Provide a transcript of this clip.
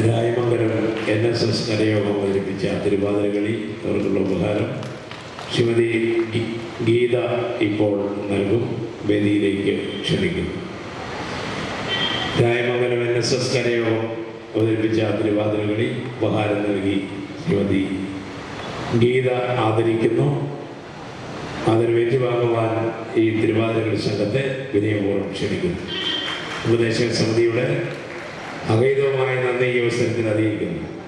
N S S കരയോഗം അവതരിപ്പിച്ച തിരുവാതിരകളി അവർക്കുള്ള ഉപഹാരം ശ്രീമതി ഗീത ഇപ്പോൾ നൽകും വേദിയിലേക്ക് ക്ഷണിക്കുന്നു രായമംഗലം എൻ എസ് എസ് കരയോഗം അവതരിപ്പിച്ച തിരുവാതിരകളി ഉപഹാരം നൽകി ശ്രീമതി ഗീത ആദരിക്കുന്നു. അതിന് ഏറ്റുവാങ്ങുവാൻ ഈ തിരുവാതിരകളി സംഘത്തെ വിനയപൂർവം ക്ഷണിക്കുന്നു. ഉപദേശക സമിതിയുടെ അകൈതവുമായ നന്ദി ഈ അവസരത്തിൽ അറിയിക്കുന്നു.